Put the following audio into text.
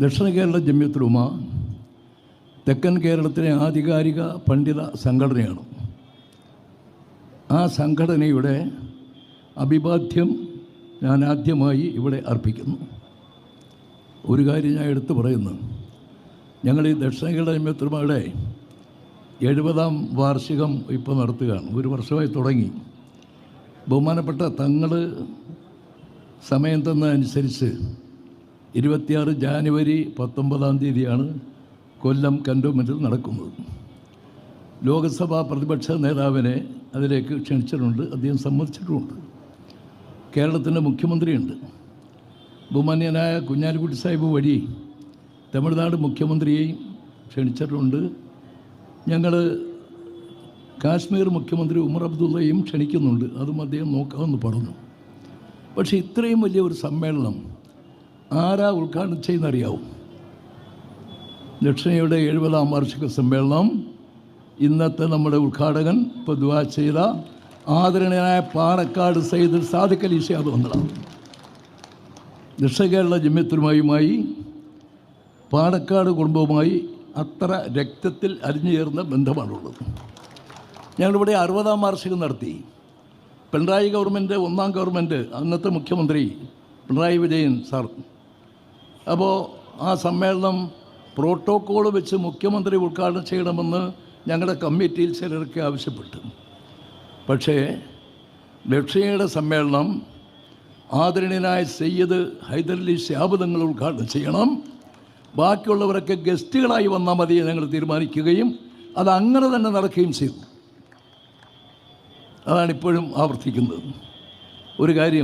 ദക്ഷിണ കേരള ജമ്യത്തുലുമ തെക്കൻ കേരളത്തിലെ ആധികാരിക പണ്ഡിത സംഘടനയാണ്. ആ സംഘടനയുടെ അഭിവാദ്യം ഞാൻ ആദ്യമായി ഇവിടെ അർപ്പിക്കുന്നു. ഒരു കാര്യം ഞാൻ എടുത്തു പറയുന്നു. ഞങ്ങൾ ഈ ദക്ഷിണ കേരള ജമ്യത്തുലുമയുടെ എഴുപതാം വാർഷികം ഇപ്പോൾ നടത്തുകയാണ്. ഒരു വർഷമായി തുടങ്ങി. ബഹുമാനപ്പെട്ട തങ്ങൾ സമയം തന്നതനുസരിച്ച് ഇരുപത്തിയാറ് ജാനുവരി പത്തൊമ്പതാം തീയതിയാണ് കൊല്ലം കന്റോൺമെന്റിൽ നടക്കുന്നത്. ലോകസഭാ പ്രതിപക്ഷ നേതാവിനെ അതിലേക്ക് ക്ഷണിച്ചിട്ടുണ്ട്. അദ്ദേഹം സമ്മതിച്ചിട്ടുമുണ്ട്. കേരളത്തിന്റെ മുഖ്യമന്ത്രിയുണ്ട്. ബഹുമാന്യനായ കുഞ്ഞാലിക്കുട്ടി സാഹിബ് വഴി തമിഴ്നാട് മുഖ്യമന്ത്രിയെയും ക്ഷണിച്ചിട്ടുണ്ട്. ഞങ്ങൾ കാശ്മീർ മുഖ്യമന്ത്രി ഉമർ അബ്ദുള്ളയും ക്ഷണിക്കുന്നുണ്ട്. അതും അദ്ദേഹം നോക്കാമെന്ന് പറഞ്ഞു. പക്ഷേ ഇത്രയും വലിയ ഒരു സമ്മേളനം ആരാ ഉദ്ഘാടനം ചെയ്യുന്നറിയാവും ദക്ഷിണയുടെ എഴുപതാം വാർഷിക സമ്മേളനം ഇന്നത്തെ നമ്മുടെ ഉദ്ഘാടകൻ പൊതുവാ ചെയ്ത ആദരണീയനായ പാണക്കാട് സയ്യിദ് സാദിഖ് അലി ഷിഹാബ് വന്നതാണ്. ദക്ഷിണകേരള ജമ്യത്തുമായുമായി പാണക്കാട് കുടുംബവുമായി അത്ര രക്തത്തിൽ അരിഞ്ഞു ചേർന്ന ബന്ധമാണുള്ളത്. ഞങ്ങളിവിടെ അറുപതാം വാർഷികം നടത്തി. പിണറായി ഗവൺമെന്റ് ഒന്നാം ഗവൺമെന്റ് അന്നത്തെ മുഖ്യമന്ത്രി പിണറായി വിജയൻ സാർ അപ്പോൾ ആ സമ്മേളനം പ്രോട്ടോക്കോൾ വെച്ച് മുഖ്യമന്ത്രി ഉദ്ഘാടനം ചെയ്യണമെന്ന് ഞങ്ങളുടെ കമ്മിറ്റിയിൽ ചിലരൊക്കെ ആവശ്യപ്പെട്ടു. പക്ഷേ ലക്ഷ്യയുടെ സമ്മേളനം ആദരണീയനായ സയ്യദ് ഹൈദരലി ശാബ് തങ്ങൾ ഉദ്ഘാടനം ചെയ്യണം. ബാക്കിയുള്ളവരൊക്കെ ഗസ്റ്റുകളായി വന്നാൽ മതി ഞങ്ങൾ തീരുമാനിക്കുകയും അത് അങ്ങനെ തന്നെ നടക്കുകയും ചെയ്തു. അതാണ് ഇപ്പോഴും ആവർത്തിക്കുന്നത്. ഒരു കാര്യം